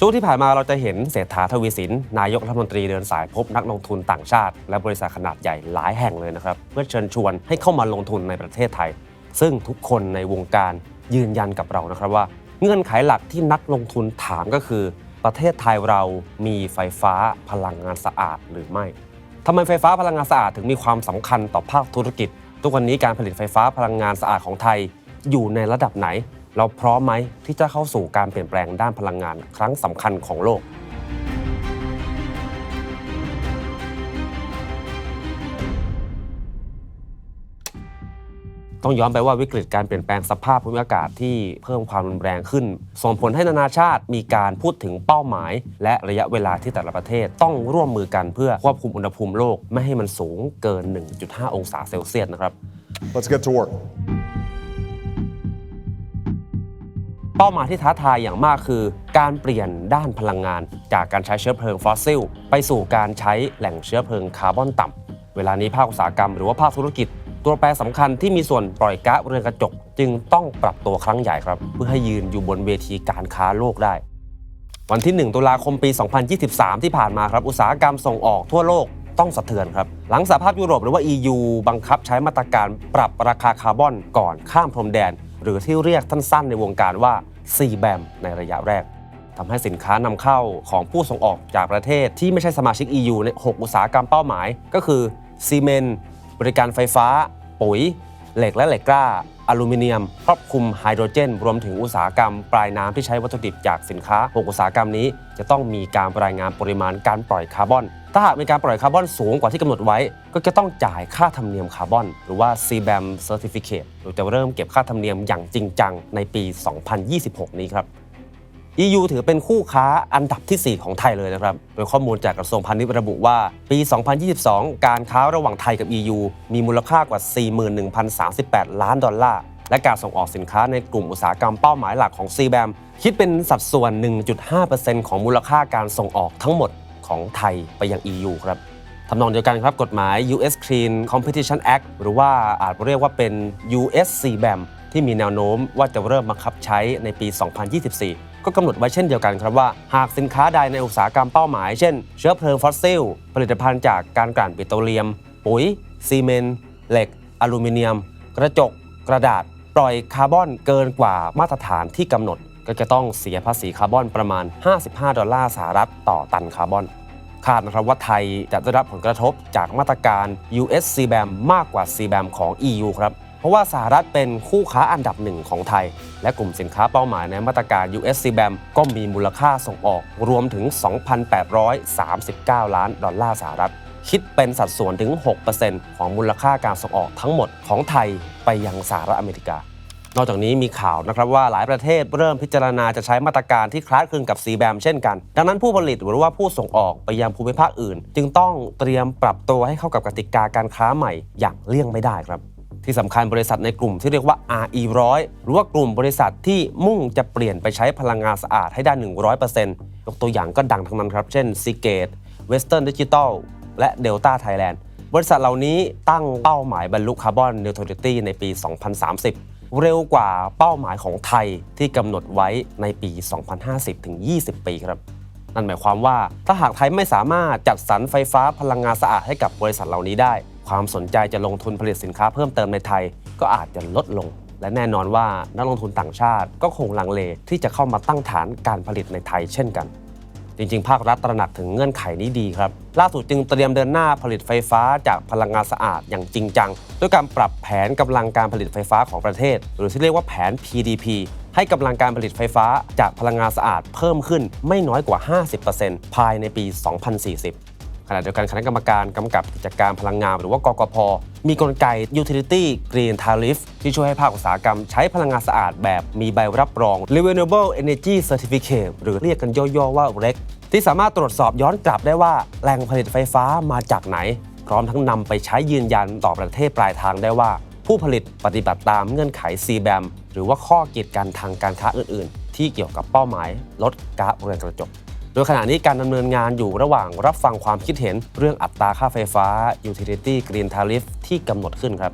ช่วงที่ผ่านมาเราจะเห็นเศรษฐาทวีสิน นายกรัฐมนตรีเดินสายพบนักลงทุนต่างชาติ และบริษัทขนาดใหญ่หลายแห่งเลยนะครับ เพื่อเชิญชวนให้เข้ามาลงทุนในประเทศไทย ซึ่งทุกคนในวงการยืนยันกับเรานะครับว่า เงื่อนไขหลักที่นักลงทุนถามก็คือ ประเทศไทยเรามีไฟฟ้าพลังงานสะอาดหรือไม่ทำไมไฟฟ้าพลังงานสะอาดถึงมีความสำคัญต่อภาคธุรกิจ ทุกวันนี้การผลิตไฟฟ้าพลังงานสะอาดของไทย อยู่ในระดับไหน เราพร้อมไหมที่จะเข้าสู่การเปลี่ยนแปลงด้านพลังงานครั้งสำคัญของโลก ต้องย้อนไปว่าวิกฤตการเปลี่ยนแปลงสภาพภูมิอากาศที่เพิ่มความรุนแรงขึ้น ส่งผลให้นานาชาติมีการพูดถึงเป้าหมาย และระยะเวลาที่แต่ละประเทศต้องร่วมมือกันเพื่อควบคุมอุณหภูมิโลกไม่ให้มันสูงเกิน 1.5 องศาเซลเซียสนะครับ Let's get to work. เป้าหมายที่ท้าทายอย่างมากคือ การเปลี่ยนด้านพลังงาน จากการใช้เชื้อเพลิงฟอสซิล ไปสู่การใช้แหล่งเชื้อเพลิงคาร์บอนต่ำเวลานี้ภาคอุตสาหกรรมหรือว่าภาคธุรกิจ ตัวแปรสำคัญที่มีส่วนปล่อยก๊าซเรือนกระจก จึงต้องปรับตัวครั้งใหญ่ครับ เพื่อให้ยืนอยู่บนเวทีการค้าโลกได้ วันที่ 1 ตุลาคมปี 2023 ที่ผ่านมาครับอุตสาหกรรมส่งออกทั่วโลกต้องสะเทือนครับ หลังสหภาพยุโรปหรือว่า EU บังคับใช้มาตรการปรับราคาคาร์บอนก่อนข้ามพรมแดน หรือที่เรียกสั้นๆในวงการว่า 4 แบมในระยะแรกทำให้สินค้านำเข้าของผู้ส่งออกจากประเทศที่ไม่ใช่สมาชิก EU ใน 6 อุตสาหกรรมเป้าหมาย ก็คือซีเมนต์บริการไฟฟ้า ปุ๋ย เหล็กและเหล็กกล้า อลูมิเนียม ครอบคลุมไฮโดรเจน รวมถึงอุตสาหกรรม ปลายน้ำที่ใช้วัตถุดิบจากสินค้า 6 อุตสาหกรรมนี้ จะต้องมีการรายงานปริมาณการปล่อยคาร์บอน ถ้าหากมีการปล่อยคาร์บอนสูงกว่าที่กำหนดไว้ ก็จะต้องจ่ายค่าธรรมเนียมคาร์บอน หรือว่า CBAM Certificate โดยจะเริ่มเก็บค่าธรรมเนียมอย่างจริงจังในปี 2026 นี้ครับ EU ถือเป็นคู่ค้าอันดับทีสี่ 4 ของไทยเลยนะครับ โดยข้อมูลจากกระทรวงพาณิชย์ระบุว่า ปี 2022 การค้าระหว่างไทยกับ EU มีมูลค่ากว่า 41,038 ล้านดอลลาร์ และการส่งออกสินค้าในกลุ่มอุตสาหกรรมเป้าหมายหลักของ CBAM คิดเป็นสัดส่วน 1.5%ของมูลค่าการส่งออกทั้งหมด ของไทยไปยัง EU ครับทำนองเดียวกันครับกฎหมาย US Clean Competition Act หรือว่าอาจเรียกว่าเป็น US CBAM ที่มีแนวโน้มว่าจะเริ่มบังคับใช้ในปี 2024 ก็กำหนดไว้เช่นเดียวกันครับว่า หากสินค้าใดในอุตสาหกรรมเป้าหมาย เช่น เชื้อเพลิงฟอสซิล ผลิตภัณฑ์จากการกลั่นปิโตรเลียม ปุ๋ย ซีเมนต์ เหล็ก อลูมิเนียม กระจก กระดาษ ปล่อยคาร์บอนเกินกว่ามาตรฐานที่กำหนด ก็จะต้องเสียภาษีคาร์บอนประมาณ 55 ดอลลาร์สหรัฐต่อตันคาร์บอน คาดนะครับว่าไทยจะได้รับผลกระทบจากมาตรการ US CBAM มากกว่า CBAM ของ EU ครับ เพราะว่าสหรัฐเป็นคู่ค้าอันดับหนึ่งของไทย และกลุ่มสินค้าเป้าหมายในมาตรการ US CBAM ก็มีมูลค่าส่งออกรวมถึง 2,839 ล้านดอลลาร์สหรัฐคิดเป็นสัดส่วนถึง 6%ของมูลค่าการส่งออกทั้งหมดของไทยไปยังสหรัฐอเมริกา นอกจากนี้มีข่าวนะครับว่าหลายประเทศเริ่มพิจารณาจะใช้มาตรการที่คล้ายคลึงกับ CBAM เช่นกัน ดังนั้นผู้ผลิตหรือว่าผู้ส่งออกไปยังภูมิภาคอื่น จึงต้องเตรียมปรับตัวให้เข้ากับกติกาการค้าใหม่อย่างเลี่ยงไม่ได้ครับที่สำคัญบริษัทในกลุ่มที่เรียกว่า RE 100 หรือว่ากลุ่มบริษัทที่มุ่งจะเปลี่ยนไปใช้พลังงานสะอาดให้ได้ 100%ยกตัวอย่างก็ดังทั้งนั้นครับ เช่น Seagate Western Digital และ Delta Thailand บริษัทเหล่านี้ตั้งเป้าหมายบรรลุคาร์บอนเน u t r a l i t y ในปี 2030 เร็วกว่าเป้าหมายของไทยที่กำหนดไว้ในปี 2050 ถึง 20 ปีครับ นั่นหมายความว่าถ้าหากไทยไม่สามารถจัดสรรไฟฟ้าพลังงานสะอาดให้กับบริษัทเหล่านี้ได้ ความสนใจจะลงทุนผลิตสินค้าเพิ่มเติมในไทยก็อาจจะลดลง และแน่นอนว่านักลงทุนต่างชาติก็คงลังเลที่จะเข้ามาตั้งฐานการผลิตในไทยเช่นกัน จริงๆ ภาครัฐตระหนักถึงเงื่อนไขนี้ดีครับ ล่าสุดจึงเตรียมเดินหน้าผลิตไฟฟ้าจากพลังงานสะอาดอย่างจริงจัง ด้วยการปรับแผนกำลังการผลิตไฟฟ้าของประเทศ หรือที่เรียกว่าแผน PDP ให้กำลังการผลิตไฟฟ้าจากพลังงานสะอาดเพิ่มขึ้นไม่น้อยกว่า 50%ภายในปี 2040 ขณะเดียวกันคณะกรรมการกำกับกิจการพลังงาน หรือว่ากกพ มีกลไก Utility Green Tariff ที่ช่วยให้ภาคอุตสาหกรรมใช้พลังงานสะอาดแบบมีใบรับรอง Renewable Energy Certificate หรือเรียกกันย่อๆว่า REC ที่สามารถตรวจสอบย้อนกลับได้ว่าแหล่งผลิตไฟฟ้ามาจากไหน พร้อมทั้งนำไปใช้ยืนยันต่อประเทศปลายทางได้ว่า ผู้ผลิตปฏิบัติตามเงื่อนไข CBAM หรือว่าข้อกีดกันทางการค้าอื่น ๆ ที่เกี่ยวกับเป้าหมายลดก๊าซเรือนกระจก โดยขณะนี้การดำเนินงานอยู่ระหว่างรับฟังความคิดเห็นเรื่องอัตราค่าไฟฟ้า Utility Green Tariff ที่กำหนดขึ้นครับ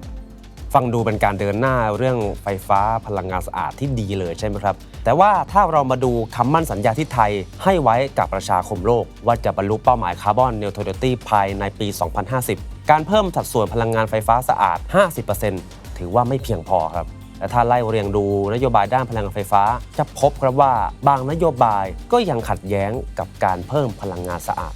ฟังดูเป็นการเดินหน้าเรื่องไฟฟ้าพลังงานสะอาดที่ดีเลยใช่ไหมครับ แต่ว่าถ้าเรามาดูคำมั่นสัญญาที่ไทยให้ไว้กับประชาคมโลก ว่าจะบรรลุเป้าหมายคาร์บอนเน u ทร a ลิตี้ภายในปี 2050 การเพิ่มสัดส่วนพลังงานไฟฟ้าสะอาด 50%ถือว่าไม่เพียงพอครับ และถ้าไล่เรียงดูนโยบายด้านพลังงานไฟฟ้า จะพบครับว่าบางนโยบายก็ยังขัดแย้งกับการเพิ่มพลังงานสะอาด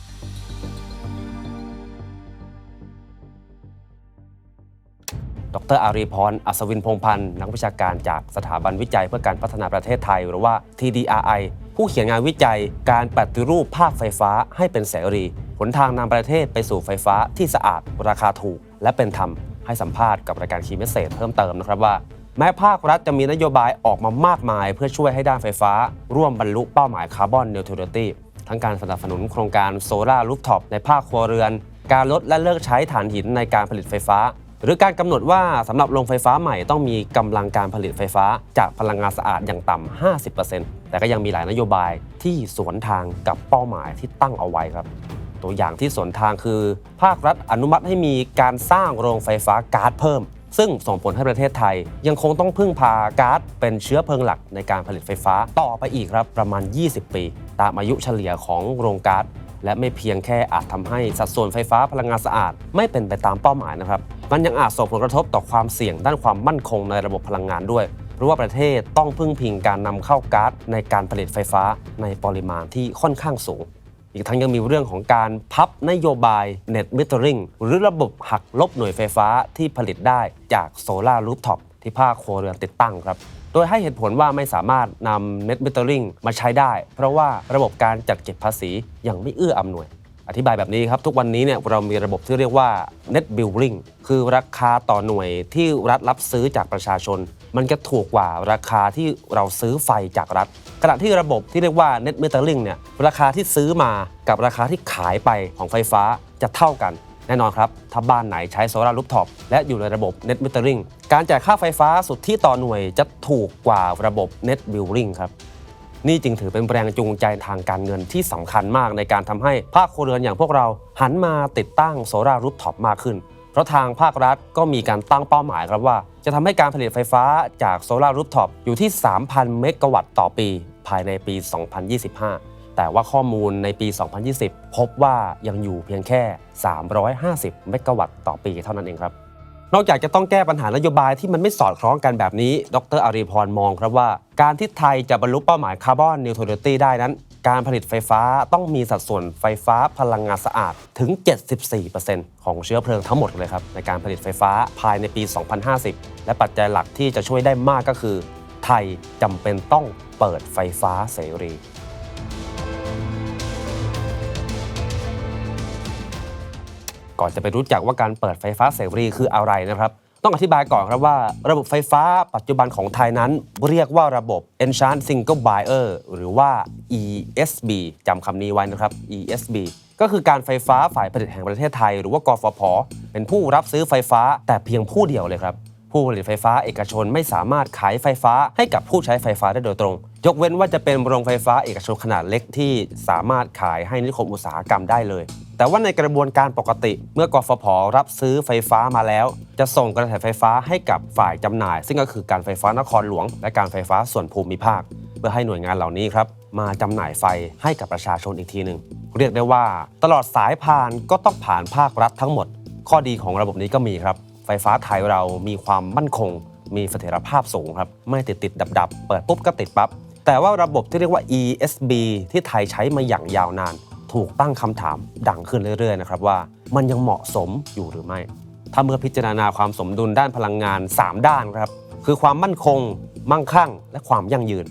ดรอารีพร อัศวินพงพันธ์นักวิชาการจากสถาบันวิจัยเพื่อการพัฒนาประเทศไทย หรือว่า TDRI ผู้เขียนงานวิจัยการปฏิรูปภาคไฟฟ้าให้เป็นเสรี หนทางนำประเทศไปสู่ไฟฟ้าที่สะอาด ราคาถูก และเป็นธรรมให้สัมภาษณ์กับรายการคีเมสเซจเพิ่มเติมนะครับว่า แม้ภาครัฐจะมีนโยบายออกมามากมาย เพื่อช่วยให้ด้านไฟฟ้า ร่วมบรรลุเป้าหมายคาร์บอนเน u ทร a ลิตี้ทั้งการสนับสนุนโครงการโซลารูฟท็อปในภาคครัวเรือน การลดและเลิกใช้ถ่านหินในการผลิตไฟฟ้า หรือการกำหนดว่าสำหรับโรงไฟฟ้าใหม่ต้องมีกำลังการผลิตไฟฟ้า จากพลังงานสะอาดอย่างต่ำ50%แต่ก็ยังมีหลายนโยบายที่สวนทางกับเป้าหมายที่ตั้งเอาไว้ครับตัวอย่างที่สวนทางคือ ภาครัฐอนุมัติให้มีการสร้างโรงไฟฟ้าก๊าซเพิ่ม ซึ่งส่งผลให้ประเทศไทย ยังคงต้องพึ่งพาก๊าซเป็นเชื้อเพลิงหลักในการผลิตไฟฟ้าต่อไปอีกครับประมาณ 20 ปี ตามอายุเฉลี่ยของโรงก๊าซและไม่เพียงแค่อาจทำให้สัดส่วนไฟฟ้าพลังงานสะอาด ไม่เป็นไปตามเป้าหมายนะครับ มันยังอาจส่งผลกระทบต่อความเสี่ยงด้านความมั่นคงในระบบพลังงานด้วยเพราะว่าประเทศต้องพึ่งพิงการนำเข้าก๊าซในการผลิตไฟฟ้าในปริมาณที่ค่อนข้างสูง อีกทั้งยังมีเรื่องของการพับนโยบาย Net Metering หรือระบบหักลบหน่วยไฟฟ้าที่ผลิตได้จากโซลารูฟท็อปที่ภาคโครเรือนติดตั้งครับโดยให้เหตุผลว่าไม่สามารถนำ Net Metering มาใช้ได้ เพราะว่าระบบการจัดเก็บภาษียังไม่เอื้ออำนวย อธิบายแบบนี้ครับ ทุกวันนี้เนี่ยเรามีระบบที่เรียกว่า net billing คือราคาต่อหน่วยที่รัฐรับซื้อจากประชาชน มันจะถูกกว่าราคาที่เราซื้อไฟจากรัฐ ขณะที่ระบบที่เรียกว่า net metering เนี่ยราคาที่ซื้อมากับราคาที่ขายไปของไฟฟ้าจะเท่ากัน แน่นอนครับ ถ้าบ้านไหนใช้โซลารูฟท็อปและอยู่ในระบบ net metering การจ่ายค่าไฟฟ้าสุดทธิต่อหน่วยจะถูกกว่าระบบ net billing ครับนี่จึงถือเป็นแรงจูงใจทางการเงินที่สำคัญมากในการทำให้ภาคครัวเรือนอย่างพวกเราหันมาติดตั้งโซลารูฟท็อปมากขึ้น เพราะทางภาครัฐก็มีการตั้งเป้าหมายครับว่า จะทำให้การผลิตไฟฟ้าจากโซลารูฟท็อปอยู่ที่ 3,000 เมกะวัตต์ต่อปี ภายในปี 2025 แต่ว่าข้อมูลในปี 2020 พบว่ายังอยู่เพียงแค่ 350 เมกะวัตต์ต่อปีเท่านั้นเองครับ นอกจากจะต้องแก้ปัญหานโยบายที่มันไม่สอดคล้องกันแบบนี้ ดรอารีพรมองครับว่า การที่ไทยจะบรรลุเป้าหมายคาร์บอนนิวทร a ลิตี้ได้นั้น การผลิตไฟฟ้าต้องมีสัดส่วนไฟฟ้าพลังงานสะอาดถึง 74%ของเชื้อเพลิงทั้งหมดเลยครับในการผลิตไฟฟ้าภายในปี 2050 และปัจจัยหลักที่จะช่วยได้มากก็คือ ไทยจำเป็นต้องเปิดไฟฟ้าเสรีก่อนจะไปรู้จักว่าการเปิดไฟฟ้าเสรีคืออะไรนะครับ ต้องอธิบายก่อนครับว่าระบบไฟฟ้าปัจจุบันของไทยนั้น เรียกว่าระบบ Enchant Single Buyer หรือว่า ESB จำคำนี้ไว้นะครับ ESB ก็คือการไฟฟ้าฝ่ายผลิตแห่งประเทศไทย หรือว่ากฟผ เป็นผู้รับซื้อไฟฟ้าแต่เพียงผู้เดียวเลยครับ ผู้ผลิตไฟฟ้าเอกชนไม่สามารถขายไฟฟ้าให้กับผู้ใช้ไฟฟ้าได้โดยตรง ยกเว้นว่าจะเป็นโรงไฟฟ้าเอกชนขนาดเล็กที่สามารถขายให้นิคมอุตสาหกรรมได้เลย แต่ว่าในกระบวนการปกติ เมื่อกฟผรับซื้อไฟฟ้ามาแล้ว จะส่งกระแสไฟฟ้าให้กับฝ่ายจำหน่าย ซึ่งก็คือการไฟฟ้านครหลวง และการไฟฟ้าส่วนภูมิภาค เพื่อให้หน่วยงานเหล่านี้ครับมาจำหน่ายไฟให้กับประชาชนอีกทีหนึ่งเรียกได้ว่า ตลอดสายพานก็ต้องผ่านภาครัฐทั้งหมด ข้อดีของระบบนี้ก็มีครับ ไฟฟ้าไทยเรามีความมั่นคง มีเสถียรภาพสูงครับไม่ติดติดดับดับเปิดปุ๊บก็ติดปั๊บแต่ว่าระบบที่เรียกว่า ESB ที่ไทยใช้มาอย่างยาวนาน ถูกตั้งคำถามดังขึ้นเรื่อยๆนะครับว่ามันยังเหมาะสมอยู่หรือไม่ ถ้าเมื่อพิจารณาความสมดุลด้านพลังงาน 3 ด้านครับคือความมั่นคง มั่งคั่ง และความยั่งยืน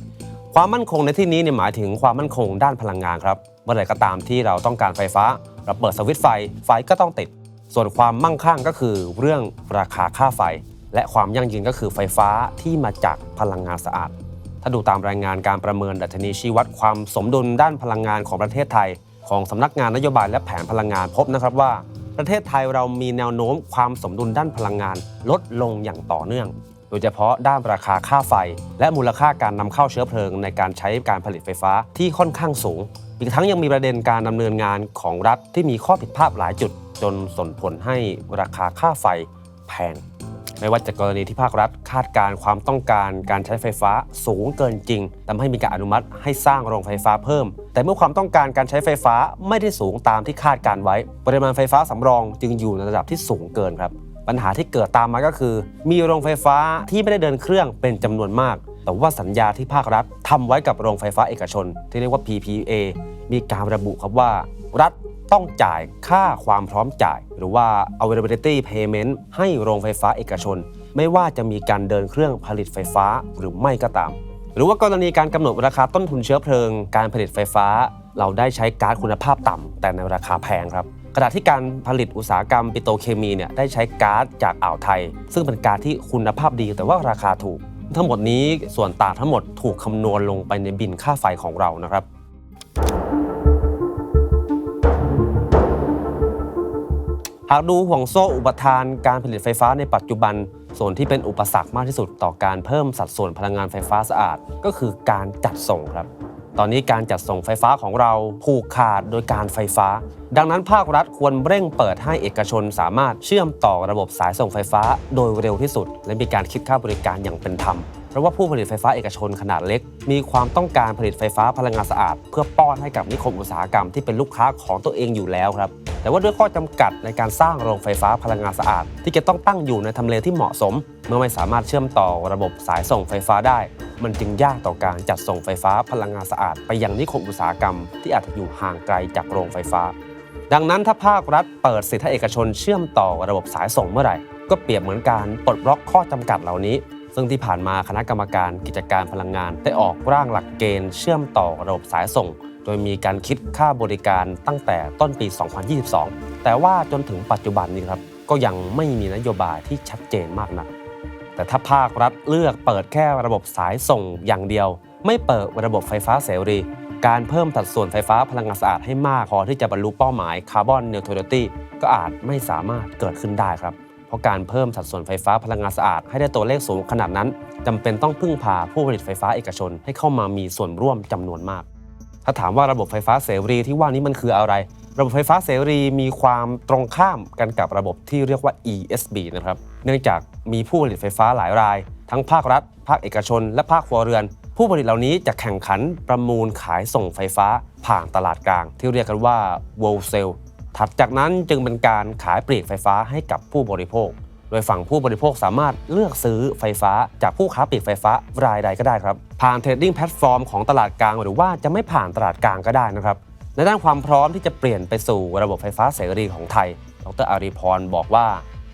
ความมั่นคงในที่นี้เนี่ยหมายถึงความมั่นคงด้านพลังงานครับเมื่อไหร่ก็ตามที่เราต้องการไฟฟ้า เราเปิดสวิตช์ไฟไฟก็ต้องติด ส่วนความมั่งคั่งก็คือเรื่องราคาค่าไฟ และความยั่งยืนก็คือไฟฟ้าที่มาจากพลังงานสะอาด ถ้าดูตามรายงานการประเมินดัชนีชี้วัดความสมดุลด้านพลังงานของประเทศไทย ของสำนักงานนโยบายและแผนพลังงานพบนะครับว่า ประเทศไทยเรามีแนวโน้มความสมดุลด้านพลังงานลดลงอย่างต่อเนื่อง โดยเฉพาะด้านราคาค่าไฟ และมูลค่าการนำเข้าเชื้อเพลิงในการใช้การผลิตไฟฟ้าที่ค่อนข้างสูง อีกทั้งยังมีประเด็นการดำเนินงานของรัฐที่มีข้อผิดพลาดหลายจุด จนส่งผลให้ราคาค่าไฟแพง ไม่ว่าจะกรณีที่ภาครัฐคาดการความต้องการการใช้ไฟฟ้าสูงเกินจริงทำให้มีการอนุมัติให้สร้างโรงไฟฟ้าเพิ่ม แต่เมื่อความต้องการการใช้ไฟฟ้าไม่ได้สูงตามที่คาดการไว้ ปริมาณไฟฟ้าสำรองจึงอยู่ในระดับที่สูงเกินครับ ปัญหาที่เกิดตามมาก็คือ มีโรงไฟฟ้าที่ไม่ได้เดินเครื่องเป็นจำนวนมาก แต่ว่าสัญญาที่ภาครัฐทำไว้กับโรงไฟฟ้าเอกชน ที่เรียกว่า PPA มีการระบุครับว่า รัฐ ต้องจ่ายค่าความพร้อมจ่าย หรือว่า availability payment ให้โรงไฟฟ้าเอกชน ไม่ว่าจะมีการเดินเครื่องผลิตไฟฟ้าหรือไม่ก็ตาม หรือว่ากรณีการกำหนดราคาต้นทุนเชื้อเพลิง การผลิตไฟฟ้า เราได้ใช้ก๊าซคุณภาพต่ำแต่ในราคาแพงครับขณะที่การผลิตอุตสาหกรรมปิโตรเคมีเนี่ยได้ใช้ก๊าซจากอ่าวไทย ซึ่งเป็นก๊าซที่คุณภาพดีแต่ว่าราคาถูก ทั้งหมดนี้ส่วนต่างทั้งหมดถูกคำนวณลงไปในบินค่าไฟของเรานะครับ หากดูห่วงโซ่อุปทานการผลิตไฟฟ้าในปัจจุบัน ส่วนที่เป็นอุปสรรคมากที่สุดต่อการเพิ่มสัดส่วนพลังงานไฟฟ้าสะอาด ก็คือการจัดส่งครับ ตอนนี้การจัดส่งไฟฟ้าของเราผูกขาดโดยการไฟฟ้า ดังนั้นภาครัฐควรเร่งเปิดให้เอกชนสามารถเชื่อมต่อระบบสายส่งไฟฟ้าโดยเร็วที่สุด และมีการคิดค่าบริการอย่างเป็นธรรม ราะว่าผู้ผลิตไฟฟ้าเอกชนขนาดเล็ก มีความต้องการผลิตไฟฟ้าพลังงานสะอาด เพื่อป้อนให้กับนิคมอุตสาหกรรมที่เป็นลูกค้าของตัวเองอยู่แล้วครับ แต่ว่าด้วยข้อจำกัดในการสร้างโรงไฟฟ้าพลังงานสะอาด ที่จะต้องตั้งอยู่ในทำเลที่เหมาะสม เมื่อไม่สามารถเชื่อมต่อระบบสายส่งไฟฟ้าได้ มันจึงยากต่อการจัดส่งไฟฟ้าพลังงานสะอาด ไปยังนิคมอุตสาหกรรม ที่อาจจะอยู่ห่างไกลจากโรงไฟฟ้า ดังนั้นถ้าภาครัฐเปิดสิทธิเอกชนเชื่อมต่อระบบสายส่งเมื่อไหร่ก็เปรียบเหมือนการปลดล็อกข้อจำกัดเหล่านี้ ซึ่งที่ผ่านมาคณะกรรมการกิจการพลังงาน ได้ออกร่างหลักเกณฑ์เชื่อมต่อระบบสายส่ง โดยมีการคิดค่าบริการตั้งแต่ต้นปี 2022 แต่ว่าจนถึงปัจจุบันนี้ครับก็ยังไม่มีนโยบายที่ชัดเจนมากนัก แต่ถ้าภาครัฐเลือกเปิดแค่ระบบสายส่งอย่างเดียว ไม่เปิดระบบไฟฟ้าเสรี การเพิ่มสัดส่วนไฟฟ้าพลังงานสะอาดให้มากพอที่จะบรรลุเป้าหมายคาร์บอนเน u t r a l i t y ก็อาจไม่สามารถเกิดขึ้นได้ครับ เพราะการเพิ่มสัดส่วนไฟฟ้าพลังงานสะอาดให้ได้ตัวเลขสูงขนาดนั้นจำเป็นต้องพึ่งพาผู้ผลิตไฟฟ้าเอกชนให้เข้ามามีส่วนร่วมจำนวนมาก ถ้าถามว่าระบบไฟฟ้าเสรีที่ว่านี้มันคืออะไร ระบบไฟฟ้าเสรีมีความตรงข้ามกันกับระบบที่เรียกว่า ESB นะครับเนื่องจากมีผู้ผลิตไฟฟ้าหลายราย ทั้งภาครัฐ ภาคเอกชน และภาคครัวเรือน ผู้ผลิตเหล่านี้จะแข่งขันประมูลขายส่งไฟฟ้าผ่านตลาดกลาง ที่เรียกกันว่า wholesale ถัดจากนั้นจึงเป็นการขายปลีกไฟฟ้าให้กับผู้บริโภค โดยฝั่งผู้บริโภคสามารถเลือกซื้อไฟฟ้าจากผู้ค้าปลีกไฟฟ้ารายใดก็ได้ครับ ผ่านเทรดดิ้งแพลตฟอร์มของตลาดกลางหรือว่าจะไม่ผ่านตลาดกลางก็ได้นะครับในด้านความพร้อมที่จะเปลี่ยนไปสู่ระบบไฟฟ้าเสรีของไทย ดรอารีพรบอกว่า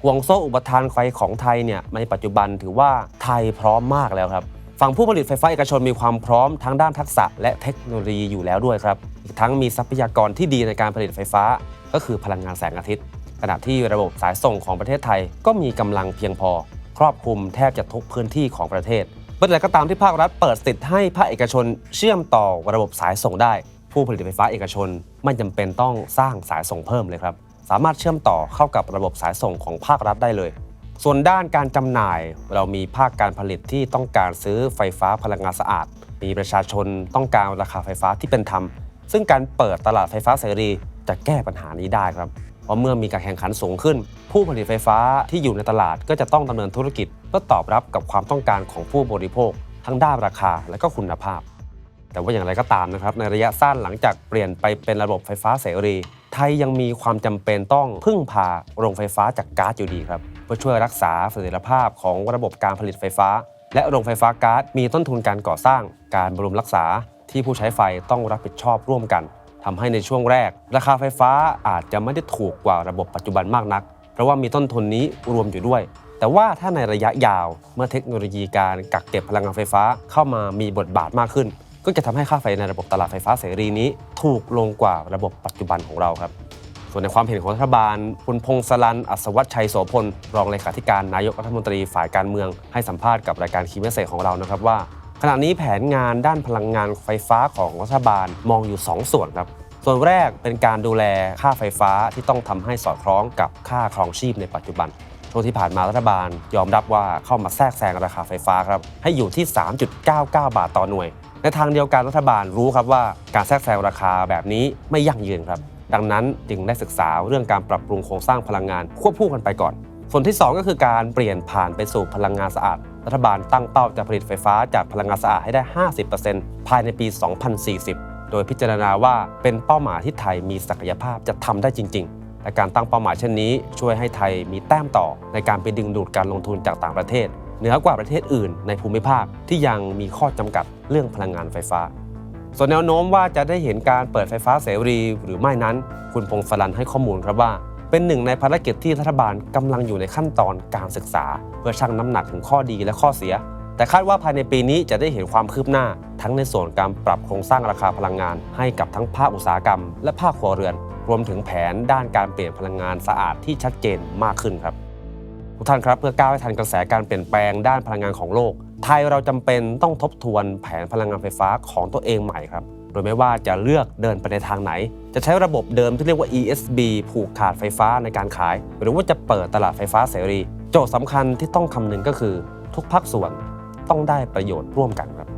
ห่วงโซ่อุปทานไฟของไทยเนี่ยในปัจจุบันถือว่าไทยพร้อมมากแล้วครับ ฝั่งผู้ผลิตไฟฟ้าเอกชนมีความพร้อมทั้งด้านทักษะและเทคโนโลยีอยู่แล้วด้วยครับ อีกทั้งมีทรัพยากรที่ดีในการผลิตไฟฟ้า ก็คือพลังงานแสงอาทิตย์ ขณะที่ระบบสายส่งของประเทศไทยก็มีกำลังเพียงพอ ครอบคลุมแทบจะทุกพื้นที่ของประเทศเมื่อไรก็ตามที่ภาครัฐเปิดสิทธิ์ให้ภาคเอกชนเชื่อมต่อระบบสายส่งได้ ผู้ผลิตไฟฟ้าเอกชนไม่จำเป็นต้องสร้างสายส่งเพิ่มเลยครับสามารถเชื่อมต่อเข้ากับระบบสายส่งของภาครัฐได้เลย ส่วนด้านการจำหน่ายเรามีภาคการผลิตที่ต้องการซื้อไฟฟ้าพลังงานสะอาด มีประชาชนต้องการราคาไฟฟ้าที่เป็นธรรมซึ่งการเปิดตลาดไฟฟ้าเสรี จะแก้ปัญหานี้ได้ครับ เพราะเมื่อมีการแข่งขันสูงขึ้น ผู้ผลิตไฟฟ้าที่อยู่ในตลาดก็จะต้องดำเนินธุรกิจเพื่อตอบรับกับความต้องการของผู้บริโภค ทั้งด้านราคาและก็คุณภาพ แต่ว่าอย่างไรก็ตามนะครับในระยะสั้นหลังจากเปลี่ยนไปเป็นระบบไฟฟ้าเสรี ไทยยังมีความจำเป็นต้องพึ่งพาโรงไฟฟ้าจากก๊าซอยู่ดีครับเพื่อช่วยรักษาเสถียรภาพของระบบการผลิตไฟฟ้า และโรงไฟฟ้าก๊าซมีต้นทุนการก่อสร้าง การบำรุงรักษาที่ผู้ใช้ไฟต้องรับผิดชอบร่วมกัน ทำให้ในช่วงแรก ราคาไฟฟ้าอาจจะไม่ได้ถูกกว่าระบบปัจจุบันมากนัก เพราะว่ามีต้นทุนนี้รวมอยู่ด้วย แต่ว่าถ้าในระยะยาวเมื่อเทคโนโลยีการกักเก็บพลังงานไฟฟ้าเข้ามามีบทบาทมากขึ้น ก็จะทำให้ค่าไฟในระบบตลาดไฟฟ้าเสรีนี้ ถูกลงกว่าระบบปัจจุบันของเราครับส่วนในความเห็นของรัฐบาลคุณพงศรัน อัศวัชชัยโสพล รองเลขาธิการนายกรัฐมนตรีฝ่ายการเมือง ให้สัมภาษณ์กับรายการคีเมสเซของเรานะครับว่า ขณะนี้แผนงานด้านพลังงานไฟฟ้าของรัฐบาลมองอยู่ 2 ส่วนครับ ส่วนแรกเป็นการดูแลค่าไฟฟ้าที่ต้องทำให้สอดคล้องกับค่าครองชีพในปัจจุบันช่วงที่ผ่านมารัฐบาลยอมรับว่าเข้ามาแทรกแซงราคาไฟฟ้าครับให้อยู่ที่ 3.99 บาทต่อหน่วย ในทางเดียวกันรัฐบาลรู้ครับว่าการแทรกแซงราคาแบบนี้ไม่ยั่งยืนครับ ดังนั้นจึงได้ศึกษาเรื่องการปรับปรุงโครงสร้างพลังงานควบคู่กันไปก่อน ส่วนที่ 2 ก็คือการเปลี่ยนผ่านไปสู่พลังงานสะอาด รัฐบาลตั้งเป้าจะผลิตไฟฟ้าจากพลังงานสะอาดให้ได้ 50%ภายในปี 2040 โดยพิจารณาว่าเป็นเป้าหมายที่ไทยมีศักยภาพจะทำได้จริง ๆ และการตั้งเป้าหมายเช่นนี้ ช่วยให้ไทยมีแต้มต่อ ในการไปดึงดูดการลงทุนจากต่างประเทศ เหนือกว่าประเทศอื่น ในภูมิภาคที่ยังมีข้อจำกัดเรื่องพลังงานไฟฟ้าส่วนแนวโน้มว่าจะได้เห็นการเปิดไฟฟ้าเสรีหรือไม่นั้น คุณพงศรันให้ข้อมูลครับว่า เป็นหนึ่งในภารกิจที่รัฐบาลกำลังอยู่ในขั้นตอนการศึกษา เพื่อชั่งน้ำหนักถึงข้อดีและข้อเสีย แต่คาดว่าภายในปีนี้จะได้เห็นความคืบหน้า ทั้งในส่วนการปรับโครงสร้างราคาพลังงาน ให้กับทั้งภาคอุตสาหกรรม และภาคครัวเรือน รวมถึงแผนด้านการเปลี่ยนพลังงานสะอาดที่ชัดเจนมากขึ้นครับทุกท่านครับเพื่อก้าวให้ทันกระแสการเปลี่ยนแปลงด้านพลังงานของโลก ไทยเราจำเป็นต้องทบทวนแผนพลังงานไฟฟ้าของตัวเองใหม่ครับ โดยไม่ว่าจะเลือกเดินไปในทางไหน จะใช้ระบบเดิมที่เรียกว่า ESB ผูกขาดไฟฟ้าในการขาย หรือว่าจะเปิดตลาดไฟฟ้าเสรี โจทย์สำคัญที่ต้องคำนึงก็คือ ทุกภาคส่วนต้องได้ประโยชน์ร่วมกันครับ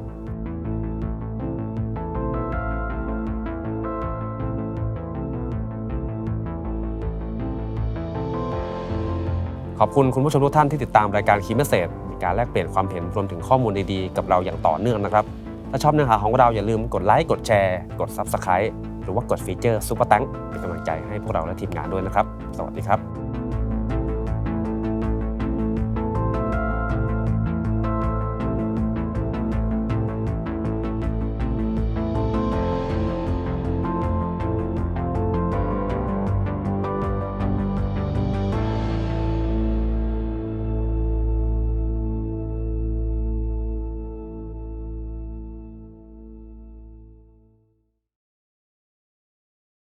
ขอบคุณคุณผู้ชมทุกท่านที่ติดตามรายการคีย์เมสเซจมีการแลกเปลี่ยนความเห็นรวมถึงข้อมูลดีๆ กับเราอย่างต่อเนื่องนะครับ ถ้าชอบเนื้อหาของเราอย่าลืมกดไลค์กดแชร์ กด Subscribe หรือว่ากดฟีเจอร์ซุปเปอร์ตังเป็นกำลังใจให้พวกเราและทีมงานด้วยนะครับ สวัสดีครับ